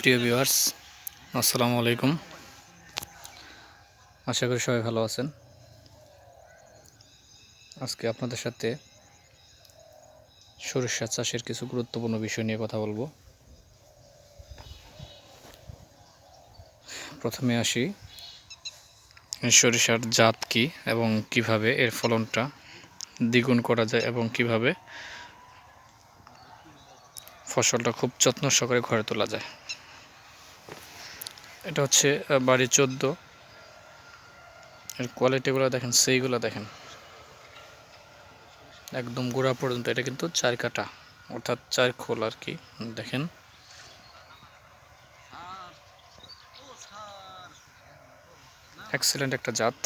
প্রিয় ভিউয়ার্স আসসালামু আলাইকুম। আশা করি সবাই ভালো আছেন। আজকে আপনাদের সাথে সরিষা চাষের কিছু গুরুত্বপূর্ণ বিষয় নিয়ে কথা বলব। প্রথমে আসি, সরিষার জাত কি এবং কীভাবে এর ফলনটা দ্বিগুণ করা যায় এবং কীভাবে ফসলটা খুব যত্ন সহকারে ঘরে তোলা যায়। এটা হচ্ছে বাড়ি চোদ্দ। এর কোয়ালিটিগুলো দেখেন, সেইগুলো দেখেন। একদম গোড়া পর্যন্ত, এটা কিন্তু চার কাটা অর্থাৎ চার খোল আর কি, দেখেন। এক্সেলেন্ট একটা জাত।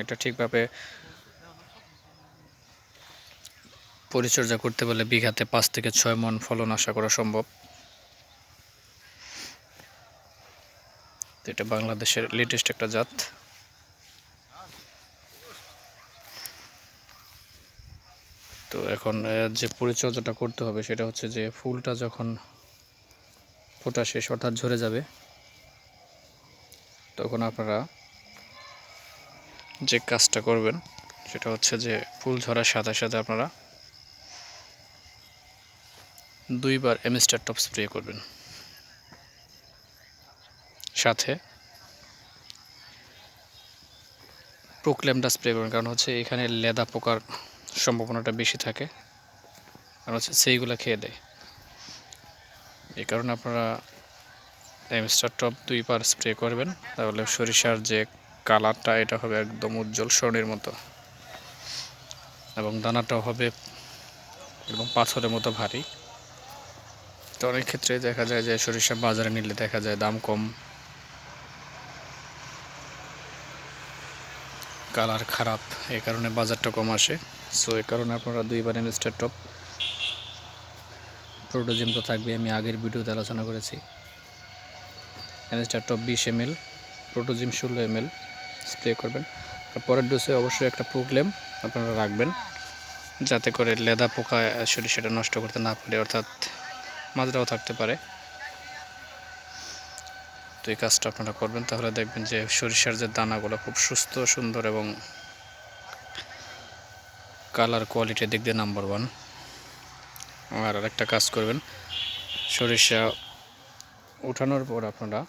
এটা ঠিকভাবে পরিচর্যা করতে পারলে বিঘাতে পাঁচ থেকে ছয় মন ফলন আশা করা সম্ভব। এটা বাংলাদেশের লেটেস্ট একটা জাত। তো এখন যে পরিচর্যাটা করতে হবে সেটা হচ্ছে যে ফুলটা যখন ফোটা শেষ অর্থাৎ ঝরে যাবে, তখন আপনারা যে কাজটা করবেন সেটা হচ্ছে যে ফুল ঝরার সাথে সাথে আপনারা দুইবার এমস্টার টপ স্প্রে করবেন। সাথে প্রোক্লেমটা স্প্রে করবেন, কারণ হচ্ছে এখানে লেদা পোকার সম্ভাবনাটা বেশি থাকে। কারণ হচ্ছে সেইগুলো খেয়ে দেয়। এই কারণে আপনারা এমস্টার টপ দুইবার স্প্রে করবেন, তাহলে সরিষার যে কালারটা, এটা হবে একদম উজ্জ্বল স্বর্ণের মতো। এবং দানাটাও হবে একদম পাথরের মতো ভারী। তো অনেক ক্ষেত্রে দেখা যায় যে সরিষা বাজারে নিলে দেখা যায় দাম কম। কালার খারাপ এই কারণে বাজারটা কম আসে। সো, এ কারণে আপনারা দুইবার ইনস্টার টপ প্রোটোজিম তো থাকবে, আমি আগের ভিডিওতে আলোচনা করেছি। ইনস্টার টপ বিশ এম এল প্রোটোজিম ষোলো এম এল স্প্রে করবেন। আর পরের ডোসে অবশ্যই একটা প্রোক্লেম আপনারা রাখবেন, যাতে করে লেদা পোকা, সরিষাটা নষ্ট করতে না পারে। অর্থাৎ মাজরাও থাকতে পারে। তো এই কাজটা আপনারা করবেন, তাহলে দেখবেন যে সরিষার যে দানাগুলো খুব সুস্থ, সুন্দর এবং কালার কোয়ালিটির দিক দিয়ে নাম্বার ওয়ান। আর আরেকটা কাজ করবেন, সরিষা উঠানোর পর আপনারা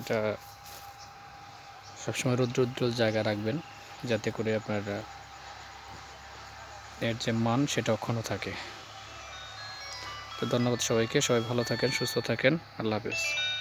এটা সবসময় রৌদ্র উজ্জ্বল জায়গা রাখবেন, যাতে করে আপনার এর যে মান সেটা অক্ষুণ্ণ থাকে। তো ধন্যবাদ সবাইকে। সবাই ভালো থাকেন সুস্থ থাকেন। আল্লাহ হাফিজ।